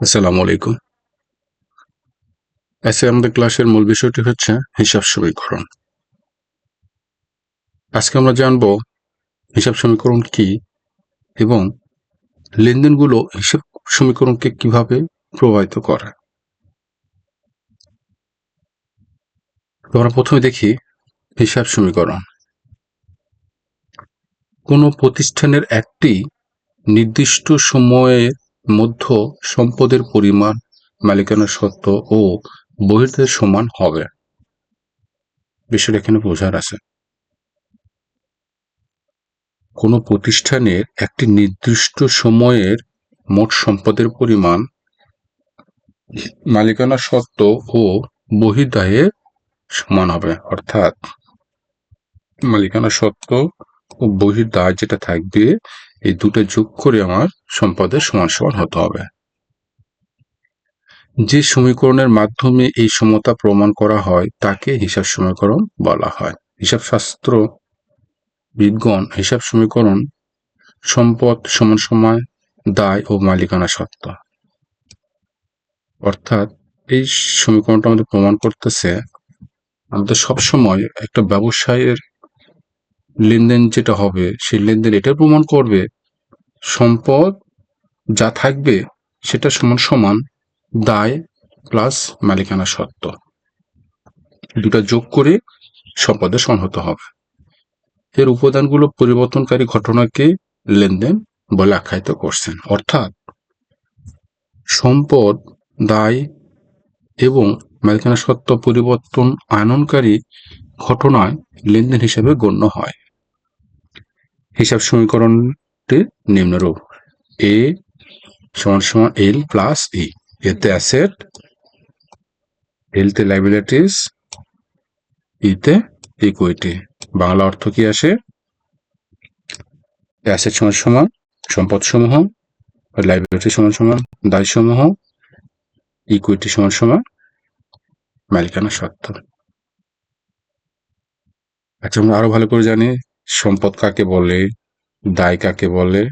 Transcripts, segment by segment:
আসসালামু আলাইকুম। আজকে আমাদের ক্লাসের মূল বিষয়টি হচ্ছে হিসাব সমীকরণ। আজকে আমরা জানব হিসাব সমীকরণ কি এবং লেনদেনগুলো হিসাব সমীকরণকে কীভাবে প্রভাবিত করে। আমরা প্রথমে দেখি হিসাব সমীকরণ। কোনো প্রতিষ্ঠানের একটি নির্দিষ্ট সময়ের মধ্য সম্পদের পরিমাণ মালিকানা সত্ত্ব ও বহির্দের সমান হবে। বিষয়টা এখানে বোঝার আছে। কোনো প্রতিষ্ঠানের একটি নির্দিষ্ট সময়ের মোট সম্পদের পরিমাণ মালিকানা সত্ত্ব ও বহির্দায়ের সমান হবে। অর্থাৎ মালিকানা সত্ত্ব ও বহির্দায় যেটা থাকবে এই দুটো যোগ করে আমার সম্পদের সমান সমান হতে হবে। যে সমীকরণের মাধ্যমে এই সমতা প্রমাণ করা হয়, তাকে হিসাব সমীকরণ বলা হয়। হিসাব শাস্ত্র বিজ্ঞান হিসাব সমীকরণ সম্পদ সমান সময়, দায় ও মালিকানা সত্ত্ব অর্থাৎ এই সমীকরণটা আমাদের প্রমাণ করতেছে, আমাদের সবসময় একটা ব্যবসায়ের লেনদেন যেটা হবে, সেই লেনদেন এটা প্রমাণ করবে সম্পদ যা থাকবে সেটা সমান সমান দায় প্লাস মালিকানা সত্ত্ব। দুটা যোগ করে সম্পদের সমান হতে হবে। এর উপাদানগুলো পরিবর্তনকারী ঘটনাকে লেনদেন বলে আখ্যায়িত করছেন। অর্থাৎ সম্পদ, দায় এবং মালিকানা সত্ত্ব পরিবর্তন আনয়নকারী ঘটনায় লেনদেন হিসেবে গণ্য হয়। হিসাব সমীকরণটি নিম্নরূপ এ সমান সমান এল প্লাস ই এতে অ্যাসেট এলতে লাইবিলিটিস ইতে ইকুইটি বাংলা অর্থ কি আসে? অ্যাসেট সমান সমান, সম্পদ সমূহ লাইবিলিটি সমান সমান, দায় সমূহ ইকুইটি সমান সমান, মালিকানা সত্ত্ব। আচ্ছা আমরা আরও ভালো করে জানি, সম্পদ কাকে বলে? দায় কাকে বলে?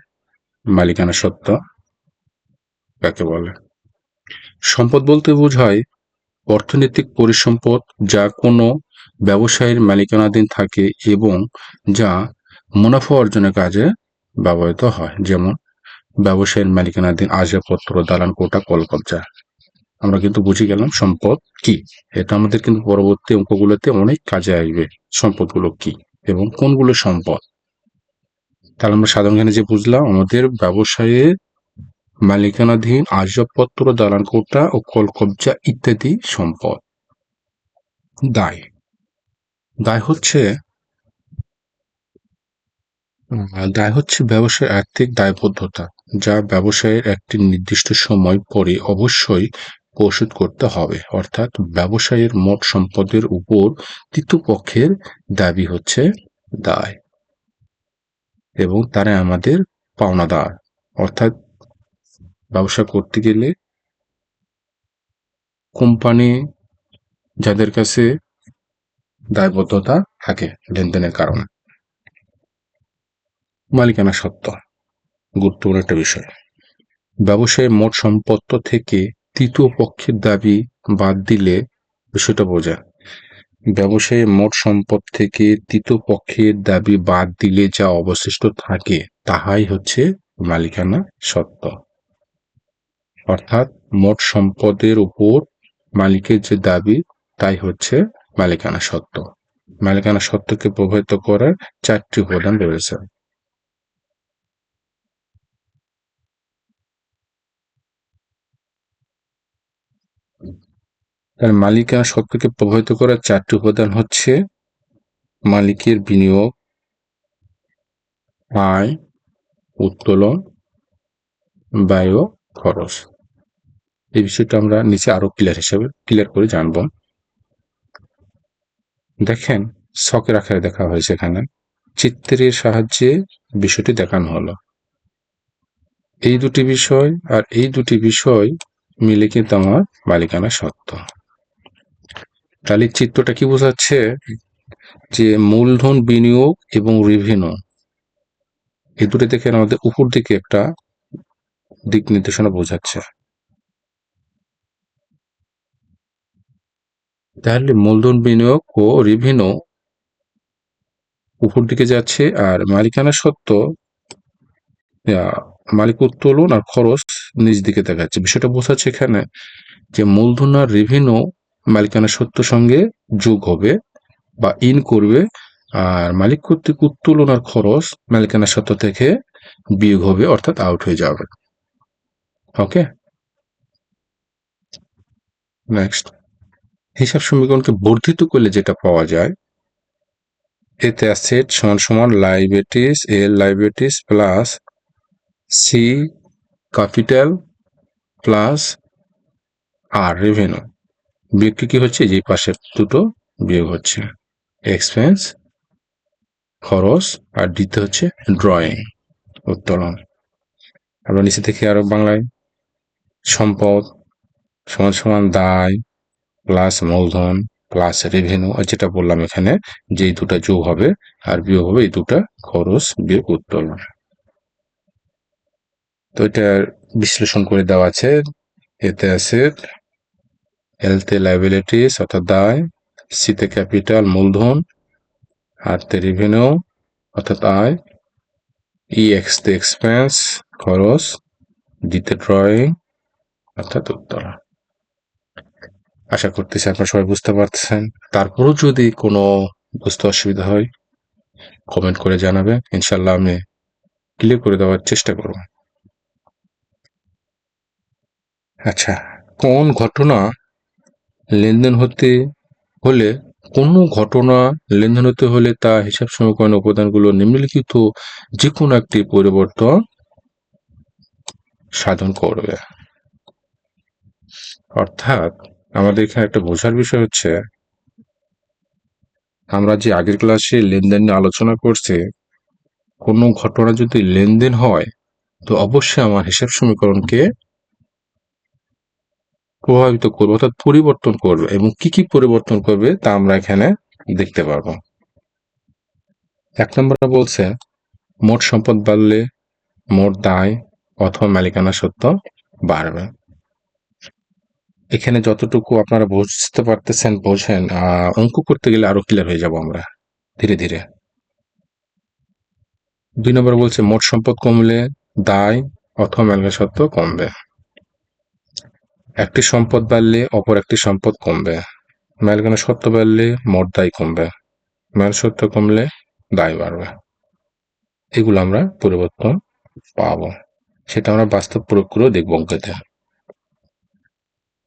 মালিকানা সত্ত্ব কাকে বলে? সম্পদ বলতে বোঝায় অর্থনৈতিক পরিসম্পদ যা কোনো ব্যবসায়ীর মালিকানাধীন থাকে এবং যা মুনাফা অর্জনের কাজে ব্যবহৃত হয়। যেমন, ব্যবসায়ীর মালিকানাধীন আসবাবপত্র, দালান, কোটা, কলকবজা। আমরা কিন্তু বুঝে গেলাম সম্পদ কি। এটা আমাদের কিন্তু পরবর্তী অঙ্কগুলোতে অনেক কাজে আসবে সম্পদগুলো কি এবং কোনগুলো সম্পদ। তাহলে আমরা সাধারণ যে বুঝলাম, আমাদের ব্যবসায়ের মালিকানাধীন আসবাবপত্র দালান কোটা ও কলকবজা ইত্যাদি সম্পদ। দায়। দায় হচ্ছে দায় হচ্ছে ব্যবসায়ের আর্থিক দায়বদ্ধতা, যা ব্যবসায়ের একটি নির্দিষ্ট সময় পরে অবশ্যই পরিশোধ করতে হবে। অর্থাৎ ব্যবসায়ের মোট সম্পদের উপর তৃতীয় পক্ষের দাবি হচ্ছে দায়। এবং তারা আমাদের পাওনাদার। অর্থাৎ ব্যবসা করতে গেলে কোম্পানি যাদের কাছে দায়বদ্ধতা থাকে লেনদেনের কারণে। মালিকানা সত্ত্ব গুরুত্বপূর্ণ একটা বিষয়। ব্যবসায়ের মোট সম্পত্ত থেকে তৃতীয় পক্ষের দাবি বাদ দিলে বিষয়টা বোঝা ব্যবসায়ের মোট সম্পদ থেকে তৃতীয় পক্ষের দাবি বাদ দিলে যা অবশিষ্ট থাকে, তাহাই হচ্ছে মালিকানা সত্ত্ব অর্থাৎ মোট সম্পদের উপর মালিকের যে দাবি, তাই হচ্ছে মালিকানা সত্ত্ব মালিকানা সত্ত্বকে প্রভাবিত করার চারটি উপাদান রয়েছে। তার মালিকানা সত্ত্বকে প্রভাবিত করার চারটি উপাদান হচ্ছে মালিকের বিনিয়োগ, আয়, উত্তোলন, ব্যয় খরচ। এই বিষয়টা আমরা নিচে আরও ক্লিয়ার হিসেবে ক্লিয়ার করে জানব। দেখেন, শখের আকারে দেখা হয়েছে এখানে। চিত্রের সাহায্যে বিষয়টি দেখানো হলো। এই দুটি বিষয় আর এই দুটি বিষয় মিলে কিন্তু আমার মালিকানা সত্ত্ব তাহলে চিত্রটা কি বোঝাচ্ছে? যে মূলধন, বিনিয়োগ এবং রেভিনিউ এই দুটো দেখেন আমাদের উপর দিকে একটা দিক নির্দেশনা বোঝাচ্ছে। তাহলে মূলধন, বিনিয়োগ ও রেভিনিউ উপর দিকে যাচ্ছে আর মালিকানা সত্ত্ব মালিক উত্তোলন আর খরচ নিজ দিকে দেখাচ্ছে। বিষয়টা বোঝাচ্ছে এখানে যে মূলধন আর রেভিনিউ মালিকানা সত্য সঙ্গে যোগ হবে বা ইন করবে, আর মালিক কর্তৃক উত্তোলন আর খরচ মালিকানা সত্য থেকে বিয়োগ হবে, অর্থাৎ আউট হয়ে যাবে। ওকে নেক্সট হিসাব সমীকরণকে বর্ধিত করলে যেটা পাওয়া যায়, এতে অ্যাসেট সমান সমান liabilities L liabilities plus C capital plus আর রেভিনিউ বিয়োগটি কি হচ্ছে? যে পাশে দুটো বিয়োগ হচ্ছে। এক্সপেন্স খরচ, আর দ্বিতীয় হচ্ছে ড্রয়িং উত্তোলন। আমরা নিচে থেকে আরও বাংলায় সম্পদ, সমান সমান দায় প্লাস মূলধন প্লাস রেভিনিউ যেটা বললাম এখানে যে দুটা যোগ হবে, আর বিয়োগ হবে এই দুটা খরচ, বিয়োগ উত্তোলন। তো এটা বিশ্লেষণ করে দেওয়া আছে। এতে আছে এলতে লাইবিলিটিস অর্থাৎ দায় সিতে ক্যাপিটাল মূলধন আর তে রেভিনিউ অর্থাৎ আয় ই এক্স তে এক্সপেন্স খরচ, দিতে ড্রয়িং অর্থাৎ উত্তোলন আশা করতেছি আপনারা সবাই বুঝতে পারছেন। তারপরও যদি কোনো বুঝতে অসুবিধা হয় কমেন্ট করে জানাবেন। ইনশাল্লাহ আমি ক্লিয়ার করে দেওয়ার চেষ্টা করব। আচ্ছা কোন ঘটনা লেনদেন হতে হলে, কোনো ঘটনা লেনদেন হতে হলে তা হিসাব সমীকরণ উপাদানগুলো নিম্নলিখিত যে কোনো একটি পরিবর্তন সাধন করবে। অর্থাৎ, আমাদের এখানে একটা বোঝার বিষয় হচ্ছে, আমরা যে আগের ক্লাসে লেনদেন নিয়ে আলোচনা করছি, কোনো ঘটনা যদি লেনদেন হয়, তো অবশ্যই আমার হিসাব সমীকরণকে প্রভাবিত করবে অর্থাৎ পরিবর্তন করবে এবং কি কি পরিবর্তন করবে তা আমরা এখানে দেখতে পারব। এক নম্বর বলছে, মোট সম্পদ বাড়লে মোট দায় অথবা মালিকানা সত্য বাড়বে। এখানে যতটুকু আপনারা বুঝতে পারতেছেন, বোঝেন অঙ্ক করতে গেলে আরও ক্লিয়ার হয়ে যাব আমরা ধীরে ধীরে। দুই নম্বর বলছে, মোট সম্পদ কমলে দায় অথবা মালিকানা সত্ত্ব কমবে। একটি সম্পদ বাড়লে অপর একটি সম্পদ কমবে। মালিকানা সত্য বাড়লে মোট দায় কমবে। মাল সত্য কমলে দায় বাড়বে। এগুলো আমরা পরিবর্তন পাবো। সেটা আমরা বাস্তব প্রয়োগ করেও দেখব অঙ্কেতে।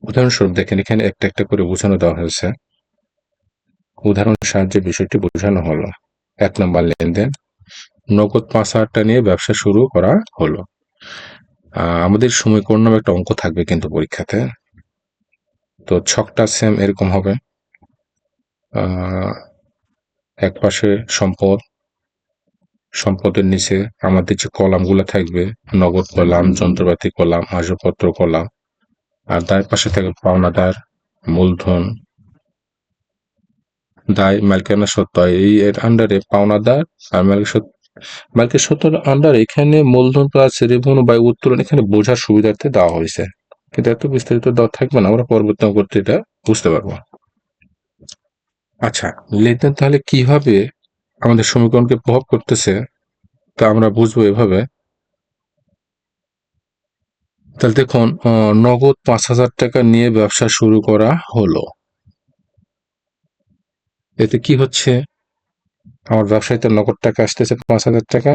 উদাহরণস্বরূপ দেখেন, এখানে একটা একটা করে বোঝানো দেওয়া হয়েছে। উদাহরণ সাহায্যে বিষয়টি বোঝানো হলো। এক নম্বর লেনদেন। নগদ পাঁচ হাজার টাকা নিয়ে ব্যবসা শুরু করা হলো। আমাদের সমীকরণ নামে একটা অঙ্ক থাকবে কিন্তু পরীক্ষাতে। তো ছকটা সেম এরকম হবে। এক পাশে সম্পদ সম্পদের নিচে আমাদের যে কলামগুলো থাকবে নগদ কলাম যন্ত্রপাতি কলাম আসবাবপত্র কলাম আর দায়ের পাশে থাকবে পাওনাদার মূলধন দায় মালিকানা সত্য এই এর আন্ডারে পাওনাদার আর মালিক মালিকের সত্তর আন্ডার এখানে মূলধন প্লাস রেভিনিউ বা উত্তোলন এখানে বোঝার সুবিধার্থে দেওয়া হয়েছে। কিন্তু এত বিস্তারিত দেওয়া থাকবে না, আমরা পরবর্তী করতে এটা বুঝতে পারব। আচ্ছা লেনদেন তাহলে কীভাবে আমাদের সমীকরণকে প্রভাব করতেছে, তা আমরা বুঝব এভাবে। তাহলে দেখুন নগদ পাঁচ হাজার টাকা নিয়ে ব্যবসা শুরু করা হলো। এতে কি হচ্ছে? আমার ব্যবসায়ীতে নগদ টাকা আসতেছে পাঁচ হাজার টাকা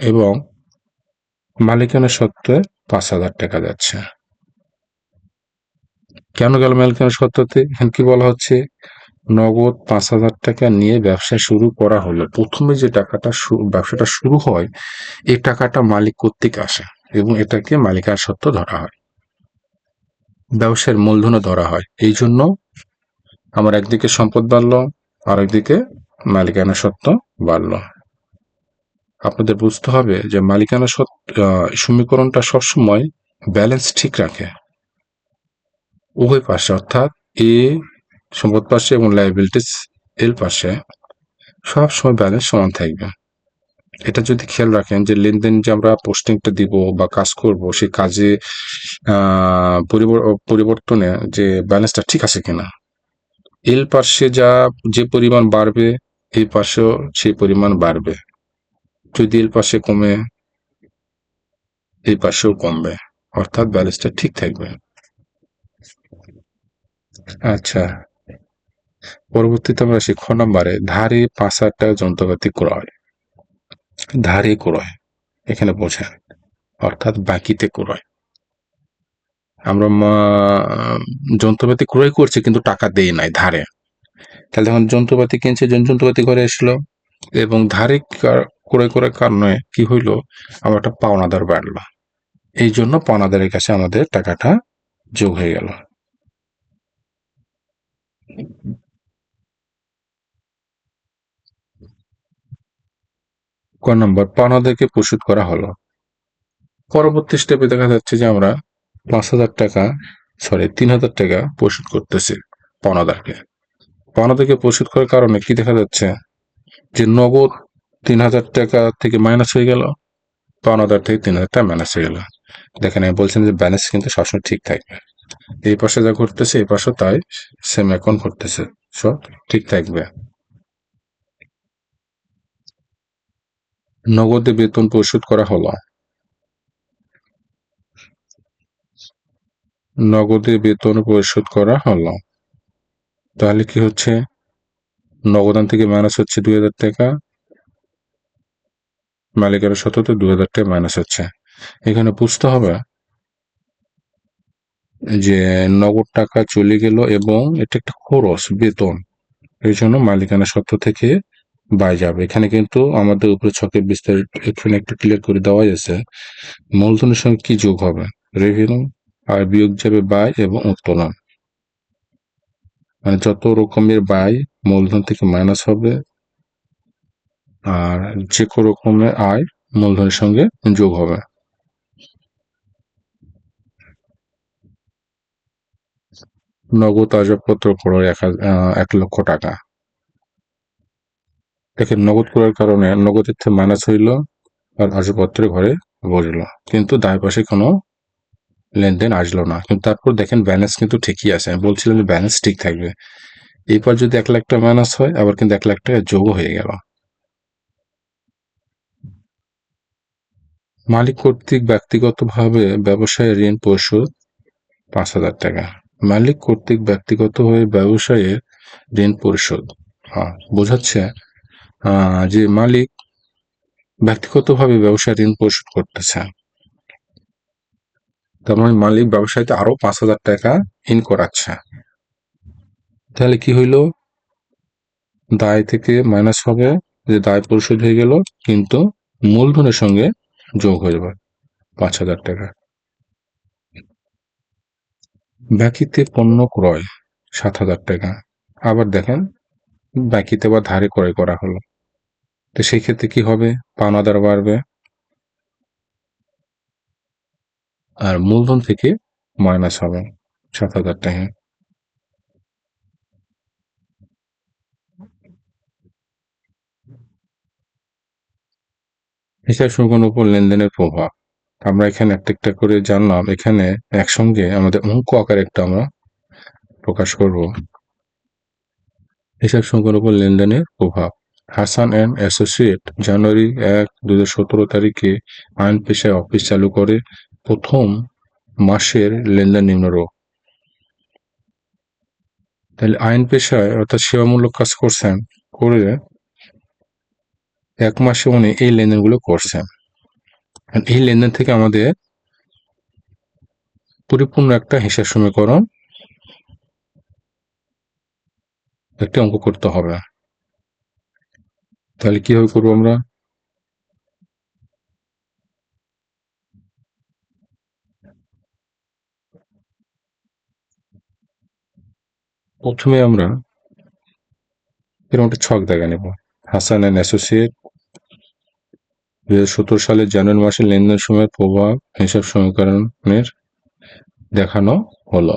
এবং মালিকানা সত্ত্বে পাঁচ হাজার টাকা যাচ্ছে। কেন গেল মালিকানা সত্ত্বতে? এখানে কি বলা হচ্ছে? নগদ পাঁচ হাজার টাকা নিয়ে ব্যবসা শুরু করা হলো। প্রথমে যে টাকাটা ব্যবসাটা শুরু হয়, এই টাকাটা মালিক কর্তৃক আসে এবং এটাকে মালিকার সত্ত্ব ধরা হয়। ব্যবসার মূলধনও ধরা হয়। এই জন্য আমার একদিকে সম্পদ বাড়লো আর একদিকে মালিকানা সত্ত্ব বাড়লো। আপনাদের বুঝতে হবে যে মালিকানা সমীকরণটা সবসময় ব্যালেন্স ঠিক রাখে। উভয় পাশে, অর্থাৎ এ সম্পদ পাশে এবং লাইবিলিটিস এল পাশে সবসময় ব্যালেন্স সমান থাকবে। এটা যদি খেয়াল রাখেন যে লেনদেন যে আমরা পোস্টিংটা দিব বা কাজ করব, সেই কাজে পরিবর্তনে যে ব্যালেন্সটা ঠিক আছে কিনা। এল পার্শ্বে যা যে পরিমাণ বাড়বে, এই পাশেও সেই পরিমাণ বাড়বে। যদি এল পাশে কমে, এই পাশেও কমবে। অর্থাৎ ব্যালেন্সটা ঠিক থাকবে। আচ্ছা। পরবর্তীতে আমরা আসি খ নম্বরে। ধারে পাঁচ হাজার যন্ত্রপাতি ক্রয়। ধারে ক্রয়। এখানে বোঝেন। অর্থাৎ বাকিতে ক্রয়। আমরা যন্ত্রপাতি ক্রয় করছি কিন্তু টাকা দেই নাই ধারে। তাহলে যখন যন্ত্রপাতি কিনছে যন্ত্রপাতি ঘরে আসলো এবং ধারে ক্রয় করার কারণে কি হইল? আমার একটা পাওনাদার বাড়লো। এই জন্য পাওনাদারের কাছে আমাদের টাকাটা যোগ হয়ে গেল। ক নম্বর, পাওনাদারকে পরিশোধ করা হলো। পরবর্তী স্টেপে দেখা যাচ্ছে যে আমরা পাঁচ হাজার টাকা সরি তিন হাজার টাকা পরিশোধ করতেছে পাওনাদারকে। পাওনাদারকে পরিশোধ করার কারণে কি দেখা যাচ্ছে যে নগদ তিন হাজার টাকা থেকে মাইনাস হয়ে গেল, পাওনাদার থেকে তিন হাজার টাকা মাইনাস হয়ে গেল। দেখেন, আমি বলছেন যে ব্যালেন্স কিন্তু সবসময় ঠিক থাকবে। এই পাশে যা ঘটতেছে, এই পাশে তাই সেম অ্যাকাউন্ট ঘটতেছে। সব ঠিক থাকবে। নগদে বেতন পরিশোধ করা হলো। নগদে বেতন পরিশোধ করা হলো। তাহলে কি হচ্ছে? নগদান থেকে মাইনাস হচ্ছে দুই হাজার টাকা। মালিকের সততে দুই হাজার টাকা মাইনাস হচ্ছে। এখানে বুঝতে হবে যে নগদ টাকা চলে গেল এবং এটা একটা খরচ, বেতন। এই জন্য মালিকানা সত্ত্ব থেকে বাই যাবে। এখানে কিন্তু আমাদের উপরে ছকে বিস্তারিত এখানে একটু ক্লিয়ার করে দেওয়া আছে মূলধনের সঙ্গে কি যোগ হবে? রেভিনিউ আর বিয়োগ যাবে বাই এবং উত্তোলন মানে যত রকমের বাই মূলধন থেকে মাইনাস হবে, আর যে কোনো রকমের আয় মূলধনের সঙ্গে যোগ হবে। নগদ আসবাবপত্র ক্রয় এক লক্ষ টাকা। দেখেন, নগদ করার কারণে নগদের থেকে মাইনাস হইল আর আসবাবপত্রের ঘরে বসল। কিন্তু দায় পাশে কোনো লেনদেন আসলো না। কিন্তু তারপর দেখেন ব্যালেন্স কিন্তু ঠিকই আছে। আমি বলছিলাম যে ব্যালেন্স ঠিক থাকবে। এরপর যদি এক লাখ টাকা মাইনাস হয়, আবার কিন্তু এক লাখ টাকা যোগও হয়ে গেল। মালিক কর্তৃক ব্যক্তিগতভাবে ব্যবসায় ঋণ পরিশোধ পাঁচ হাজার টাকা। মালিক কর্তৃক ব্যক্তিগত হয়ে ব্যবসায়ের ঋণ পরিশোধ। হ্যাঁ বোঝাচ্ছে যে মালিক ব্যক্তিগতভাবে ব্যবসায় ঋণ পরিশোধ করতেছে। তার মানে মালিক ব্যবসায়ীতে আরও পাঁচ হাজার টাকা ইন করাচ্ছে। তাহলে কি হইল? দায় থেকে মাইনাস হবে, যে দায় পরিশোধ হয়ে গেল, কিন্তু মূলধনের সঙ্গে যোগ হয়ে যাবে পাঁচ হাজার টাকা। বাকিতে পণ্য ক্রয়, সাত হাজার টাকা। আবার দেখেন বাকিতে বা ধারে ক্রয় করা হলো। তো সেই ক্ষেত্রে কি হবে? পাওনাদার বাড়বে। আর মূলধন থেকে মাইনাস হবে, সাত হাজার টাকা। হিসাব সংখ্যার উপর লেনদেনের প্রভাব। আমরা এখানে একটা একটা করে জানলাম, এখানে একসঙ্গে আমাদের অঙ্ক আকারে একটা আমরা প্রকাশ করব। হিসাব সংখ্যার উপর লেনদেনের প্রভাব। হাসান অ্যান্ড অ্যাসোসিয়েট জানুয়ারি এক সতেরো তারিখে আইন পেশায় অফিস চালু করে। প্রথম মাসের লেনদেন নিম্নরূপ। তাহলে আইন পেশায় অর্থাৎ সেবামূলক কাজ করছেন করে এক মাসে উনি এই লেনদেনগুলো করছেন। এই লেনদেন থেকে আমাদের পরিপূর্ণ একটা হিসাব সমীকরণ একটা অঙ্ক করতে হবে। তাহলে কীভাবে করব আমরা? প্রথমে আমরা এরকম একটা ছক দেখা নেব। হাসান অ্যান্ড অ্যাসোসিয়েট দুই হাজার সতেরো সালের জানুয়ারি মাসের লেনদেন সময়ের প্রভাব, হিসাব সমীকরণের দেখানো হলো।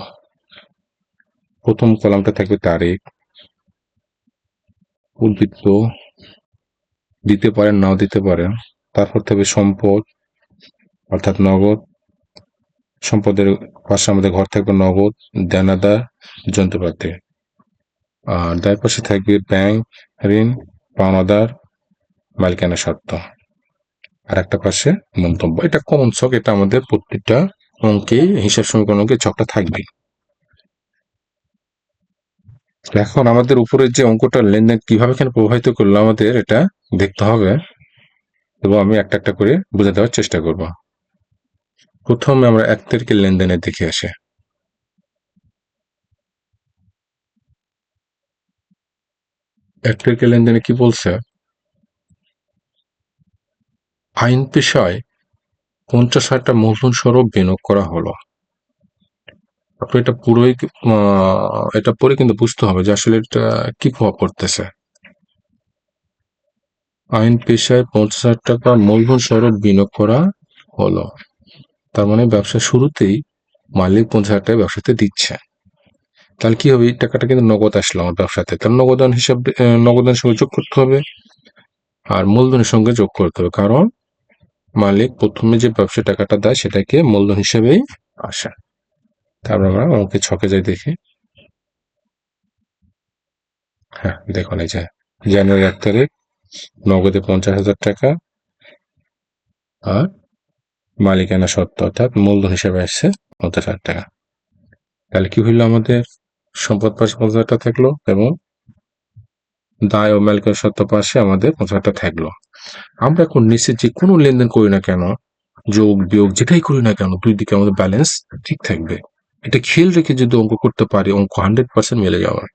প্রথম কলামটা থাকবে তারিখ। উদ্বৃত্ত দিতে পারেন, নাও দিতে পারেন। তারপর থাকবে সম্পদ, অর্থাৎ নগদ। সম্পদের পাশে আমাদের ঘর থাকবে নগদ, দেনাদার, যন্ত্রপাতি। আর তার পাশে থাকবে ব্যাংক, ঋণ, পাওনাদার মালিকানা সত্ত্ব আর একটা পাশে মন্তব্য। এটা কমন ছক এটা আমাদের প্রত্যেকটা অঙ্কে হিসাব সমীকরণ অঙ্কে ছকটা থাকবে। এখন আমাদের উপরে যে অঙ্কটা লেনদেন কীভাবে এখানে প্রভাবিত করল আমাদের, এটা দেখতে হবে। এবং আমি একটা একটা করে বুঝে দেওয়ার চেষ্টা করব। প্রথমে আমরা এক তারিখের লেনদেনের দেখে আসি। এক তারিখের লেনদেনে কি বলছে? আইন পেশায় পঞ্চাশ হাজার মূলধন স্বরূপ বিনিয়োগ করা হলো। আপনি এটা পুরোই এটা পরে কিন্তু বুঝতে হবে যে আসলে এটা কি প্রভাব পড়তেছে। আইন পেশায় পঞ্চাশ হাজার টাকা মূলধন স্বরূপ বিনিয়োগ করা হলো। তার মানে ব্যবসা শুরুতেই মালিক পঞ্চাশ হাজার টাকা ব্যবসাতে দিচ্ছে। তাহলে কি হবে? এই টাকাটা কিন্তু নগদ আসলো আমার ব্যবসাতে। তাহলে নগদান হিসাব নগদানের সঙ্গে যোগ করতে হবে আর মূলধনের সঙ্গে যোগ করতে হবে। কারণ মালিক প্রথমে যে ব্যবসা টাকাটা দেয় সেটাকে মূলধন হিসেবেই আসে। তারপর আমরা অঙ্কে ছকে যাই দেখি। হ্যাঁ দেখুন এই যে জানুয়ারি এক তারিখ, নগদে পঞ্চাশ হাজার টাকা আর মালিকানা সত্ত্ব অর্থাৎ মূলধন হিসেবে আসছে পঞ্চাশ হাজার টাকা। তাহলে কি হইল আমাদের? সম্পদ পাশে পঞ্চাশ হাজার থাকল এবং দায় ও মালিকানা সত্ত্ব পাশে আমাদের পঞ্চাশ হাজার থাকল। আমরা এখন নিচে যে কোনো লেনদেন করি না কেন, যোগ, বিয়োগ যেটাই করি না কেন, দুই দিকে আমাদের ব্যালেন্স ঠিক থাকবে। এটা খেয়াল রেখে যদি অঙ্ক করতে পারি, অঙ্ক হান্ড্রেড পার্সেন্ট মিলে যাওয়ার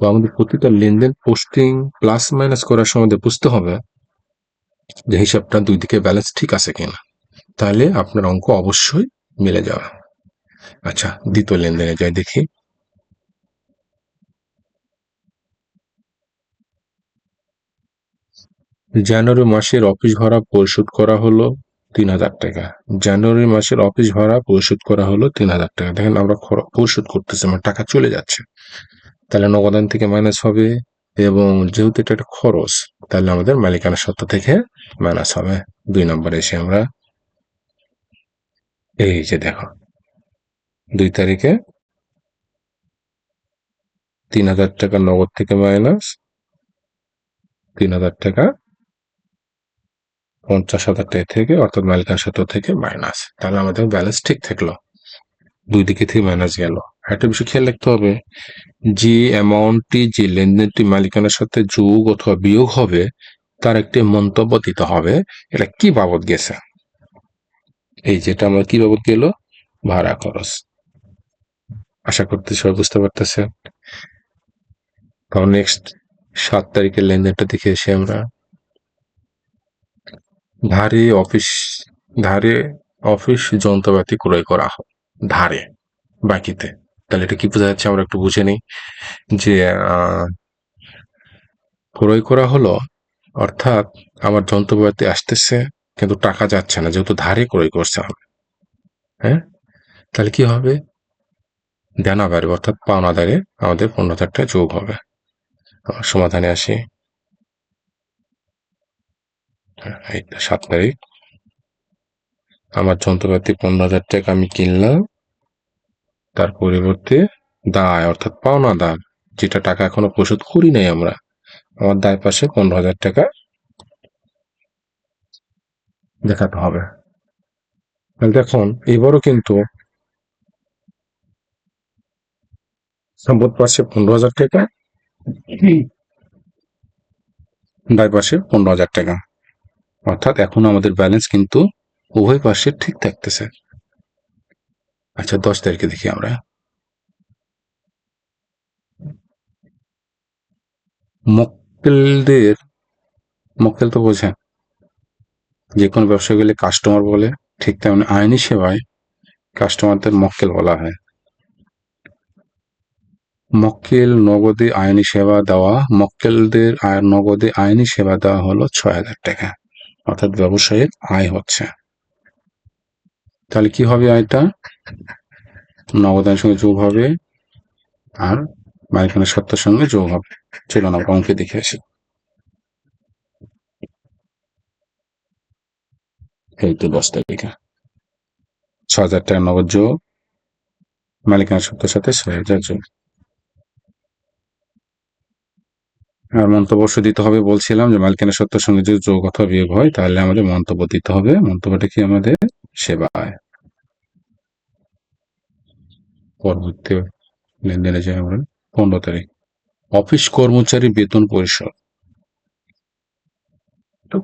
আমাদের প্রতিটা লেনদেন পোস্টিং প্লাস মাইনাস করার সময় বুঝতে হবে যে হিসাবটা দুই দিকে ব্যালেন্স ঠিক আছে কিনা, তাহলে আপনার অঙ্ক অবশ্যই মিলে যাবে। আচ্ছা দ্বিতীয় লেনদেনে যাই দেখি। জানুয়ারি মাসের অফিস ভাড়া পরিশোধ করা হলো তিন হাজার টাকা। জানুয়ারি মাসের অফিস ভাড়া পরিশোধ করা হলো তিন হাজার টাকা। দেখেন আমরা পরিশোধ করতেছি, আমার টাকা চলে যাচ্ছে। তাহলে নগদান থেকে মাইনাস হবে এবং যেহেতু এটা একটা খরচ, তাহলে আমাদের মালিকানা সত্ত্ব থেকে মাইনাস হবে। দুই নম্বরে এসে আমরা এই যে দেখো, দুই তারিখে তিন হাজার টাকা নগদ থেকে মাইনাস তিন হাজার টাকা পঞ্চাশ হাজার টাকা থেকে, অর্থাৎ মালিকানা সত্ত্ব থেকে মাইনাস। তাহলে আমাদের ব্যালেন্স ঠিক থাকল। দুই দিকে থেকে মাইনাস গেল। একটা বিষয় খেয়াল রাখতে হবে যে অ্যামাউন্টটি যে লেনদেনটি মালিকানার সাথে যোগ অথবা বিয়োগ হবে, তার একটি মন্তব্য দিতে হবে। এটা কি বাবদ গেছে? এই যেটা আমার কি বাবদ গেল? ভাড়া খরচ। আশা করতে সবাই বুঝতে পারতেছে কারণ নেক্সট সাত তারিখের লেনদেনটা দেখে এসে আমরা। ধারে অফিস ধারে অফিস যন্ত্রপাতি ক্রয় করা হয়। ধারে, বাকিতে। তাহলে এটা কি বোঝা যাচ্ছে? আমরা একটু বুঝে নিই যে ক্রয় করা হলো অর্থাৎ আমার যন্ত্রপাতি আসতেছে কিন্তু টাকা যাচ্ছে না যেহেতু ধারে ক্রয় করছে হবে হ্যাঁ? তাহলে কি হবে? দেনা বাড়বে অর্থাৎ পাওনাদারে আমাদের পনেরো হাজার যোগ হবে। সমাধানে আসি। হ্যাঁ, সাত তারিখ। আমার যন্ত্রপাতি পনেরো হাজার টাকা আমি কিনলাম। তার পরিবর্তে দায়, অর্থাৎ পাওনা দায় যেটা টাকা এখনও পরিশোধ করি নাই আমরা। আমার দায় পাশে পনেরো হাজার টাকা দেখাতে হবে। দেখুন, এবারও কিন্তু সম্পদ পাশে পনেরো হাজার টাকা, দায় পাশে পনেরো হাজার টাকা। অর্থাৎ এখন আমাদের ব্যালেন্স কিন্তু উভয় পাশে ঠিক থাকতেছে। আচ্ছা দশ তারিখে দেখি আমরা। মক্কেলদের, মক্কেল তো বোঝেন, যে কোনো ব্যবসা গেলে কাস্টমার বলে, ঠিক তেমনি আইনি সেবায় কাস্টমারদের মক্কেল বলা হয়। মক্কেল নগদে আইনি সেবা দেওয়া, মক্কেলদের নগদে আইনি সেবা দেওয়া হলো ছয় হাজার টাকা। অর্থাৎ ব্যবসায়ের আয় হচ্ছে। তাহলে কি হবে আয়টা নগদানের সঙ্গে যোগ হবে আর মালিকানা সত্তার সঙ্গে যোগ হবে। চলুন আমরা অঙ্কে দেখে আসি। এই তো দশ তারিখে। ছ হাজার টাকা নগদ যোগ মালিকানা সত্তার সাথে ছয় হাজার যোগ। আর মন্তব্য দিতে হবে, বলছিলাম যে মালিকানা সত্তার সঙ্গে যদি যোগ অথবা বিয়োগ হয়, তাহলে আমাদের মন্তব্য দিতে হবে। মন্তব্যটা কি আমাদের? সেবায়। পরবর্তী লেনদেনে যাই আমরা পনেরো তারিখ। অফিস কর্মচারী বেতন পরিশোধ।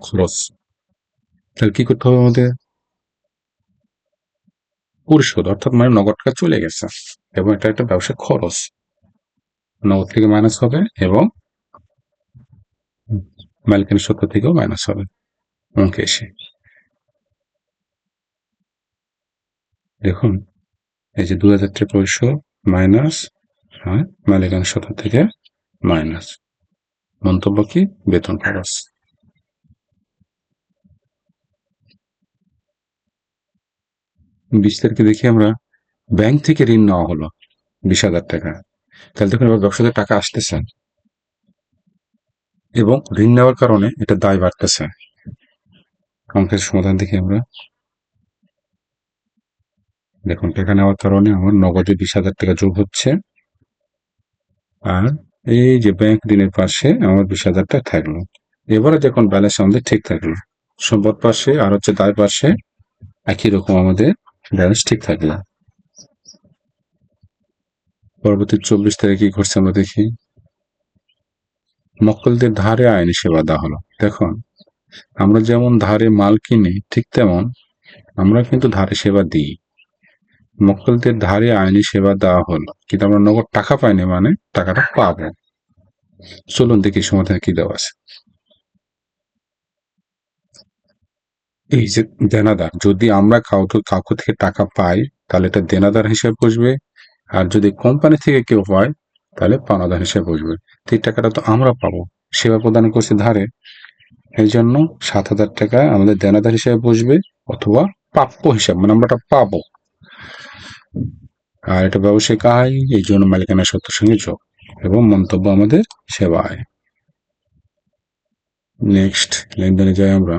খরচ। তাহলে কি করতে হবে আমাদের? পরিশোধ, অর্থাৎ মানে নগদটা চলে গেছে। এবং এটা একটা ব্যবসায় খরচ। নগদ থেকে মাইনাস হবে এবং মালিকানা সত্য থেকেও মাইনাস হবে। অঙ্কে এসে দেখুন, এই যে দু হাজার পরিশোধ মাইনাস হ্যাঁ মালিকানা সত্য থেকে মাইনাস। মন্তব্য কি? বেতন খরচ। বিশ তারিখে দেখি আমরা ব্যাংক থেকে ঋণ নেওয়া হলো বিশ হাজার টাকা। তাহলে দেখুন, এবার ব্যবসাতে টাকা আসতেছে। এবং ঋণ নেওয়ার কারণে এটা দায় বাড়তেছে। অঙ্কের সমাধান দেখি আমরা। দেখুন টাকা নেওয়ার কারণে আমার নগদে বিশ হাজার টাকা যোগ হচ্ছে। আর এই যে ব্যাংক ঋণের পাশে আমার বিশ হাজার টাকা থাকল। এবারে দেখুন ব্যালেন্স আমাদের ঠিক থাকল। সম্পদ পাশে আর হচ্ছে দায় পাশে একই রকম আমাদের ব্যালেন্স ঠিক থাকল। পরবর্তী চব্বিশ তারিখে কি ঘটছে আমরা দেখি। মক্কলদের ধারে আইনি সেবা দেওয়া হলো। দেখুন, আমরা যেমন ধারে মাল কিনি, ঠিক তেমন আমরা কিন্তু ধারে সেবা দিই। মক্কলদের ধারে আইনি সেবা দেওয়া হলো, কিন্তু আমরা নগদ টাকা পাইনি মানে টাকাটা পাবো। চলুন দেখি সমাধানে কি দেওয়া আছে। এই যে দেনাদার, যদি আমরা কাউকে কাউকে থেকে টাকা পাই, তাহলে এটা দেনাদার হিসেবে বসবে, আর যদি কোম্পানি থেকে কেউ পায়, তাহলে পানাদার হিসেবে বসবে। এই টাকাটা তো আমরা পাবো, সেবা প্রদান করছে ধারে। এই জন্য সাত হাজার টাকা আমাদের দেনাদার হিসেবে বসবে, অথবা প্রাপ্য হিসাব মানে আমরা পাবো। আর এটা ব্যবসায়িক আয়, এই জন্য মালিকানা সত্যের সঙ্গে যোগ এবং মন্তব্য আমাদের সেবা আয়। নেক্সট লেনদেনে যাই আমরা।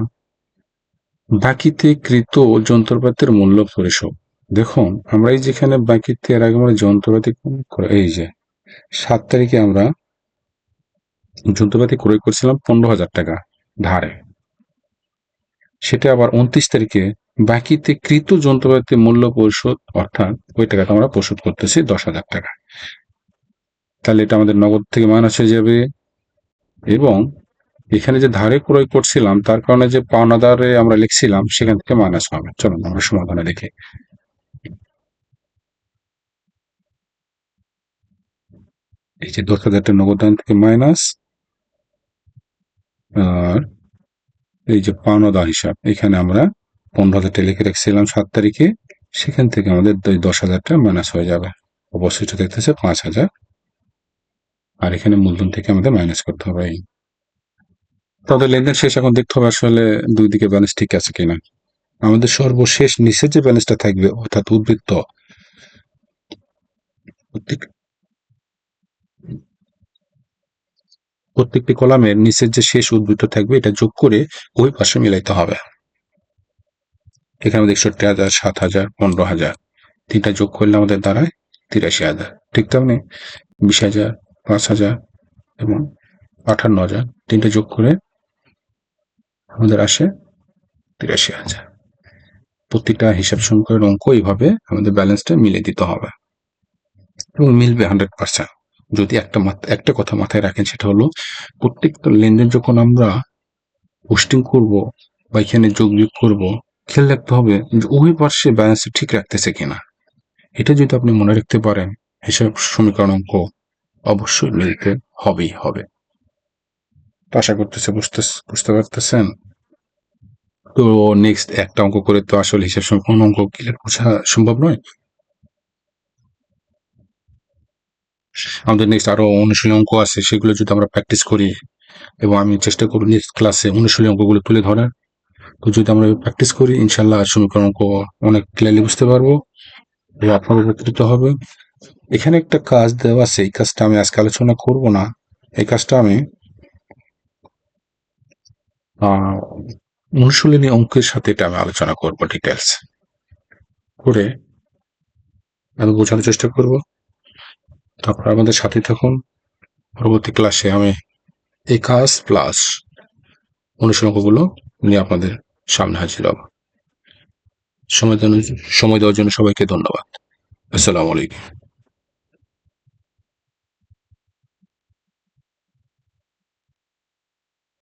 বাকিতে কৃত যন্ত্রপাতির মূল্য পরিশোধ। দেখুন, আমরা এই যেখানে বাকিতে এর আগে আমরা যন্ত্রপাতি এই যে, সাত তারিখে আমরা যন্ত্রপাতি ক্রয় করেছিলাম পনেরো হাজার টাকা ধারে। সেটা আবার উনত্রিশ তারিখে বাকিতে কৃত যন্ত্রপাতি মূল্য পরিশোধ, অর্থাৎ ওই টাকাটা আমরা পরিশোধ করতেছি দশ হাজার টাকা। তাহলে এটা আমাদের নগদ থেকে মাইনাস হয়ে যাবে। এবং এখানে যে ধারে ক্রয় করছিলাম, তার কারণে যে পাওনাদারে আমরা লিখছিলাম, সেখান থেকে মাইনাস হবে। চলুন, আমরা সমাধানে দেখি। এই যে দশ হাজার টাকা নগদ দান থেকে মাইনাস আর এই যে পাওনাদা হিসাব, এখানে আমরা পনেরো হাজার লিখে রাখছিলাম সাত তারিখে, সেখান থেকে আমাদের দশ হাজারটা মাইনাস হয়ে যাবে। অবশিষ্ট দেখতেছে পাঁচ হাজার। আর এখানে মূলধন থেকে আমাদের মাইনাস করতে হবে তাদের লেনদেন শেষ, এখন দেখতে হবে আসলে দুই দিকে ব্যালেন্স ঠিক আছে কিনা। আমাদের সর্বশেষ নিচে যে ব্যালেন্সটা থাকবে, অর্থাৎ উদ্বৃত্ত প্রত্যেকটি কলামের নিচের যে শেষ উদ্বৃত্ত থাকবে, এটা যোগ করে ওই পাশে মিলাইতে হবে। এখানে একষট্টি হাজার, সাত হাজার, পনেরো হাজার। তিনটা যোগ করলে আমাদের দাঁড়ায় তিরাশি হাজার। ঠিক তেমনি বিশ হাজার, পাঁচ হাজার এবং আঠান্ন হাজার। তিনটা যোগ করে আমাদের আসে তিরাশি হাজার। প্রতিটা হিসাব সংখ্যার অঙ্ক এইভাবে আমাদের ব্যালেন্সটা মিলে দিতে হবে। এবং মিলবে হান্ড্রেড পার্সেন্ট যদি একটা একটা কথা মাথায় রাখেন সেটা হলো, প্রত্যেকটা লেনদেন যখন আমরা পোস্টিং করব বা এখানে যোগ বিয়োগ করব খেয়াল রাখতে হবে যে উভয় পার্শ্বে ব্যালেন্স ঠিক রাখতেছে কিনা। এটা যদি আপনি মনে রাখতে পারেন হিসাব সমীকরণ অঙ্ক অবশ্যই মিলতে হবেই হবে। আশা করতেছে বুঝতে বুঝতে পারতেছেন? তো নেক্সট একটা অঙ্ক করে তো আসলে হিসাব সমীকরণ অঙ্ক ক্লিয়ার বোঝা সম্ভব নয়? আমাদের নেক্সট আরও অনুশীলনী অঙ্ক আছে, সেগুলো যদি আমরা প্র্যাকটিস করি এবং আমি চেষ্টা করি নেক্সট ক্লাসে অনুশীলনী অঙ্কগুলো তুলে ধরার। তো যদি আমরা প্র্যাকটিস করি ইনশাল্লাহ সমীকরণ অনেক ক্লিয়ারলি বুঝতে পারব। আপনার উপকৃত হবে। এখানে একটা কাজ দেওয়া আছে, এই কাজটা আমি আজকে আলোচনা করব না। এই কাজটা আমি অনুশীলনী অঙ্কের সাথে এটা আমি আলোচনা করব ডিটেলস করে আমি বোঝানোর চেষ্টা করব। তারপর আমাদের সাথে থাকুন। পরবর্তী ক্লাসে আমি এই কাজ প্লাস অনুশীলনগুলো নিয়ে আপনাদের সামনে হাজির হব। সময় দেওয়ার সময় দেওয়ার জন্য সবাইকে ধন্যবাদ। আসসালামু আলাইকুম।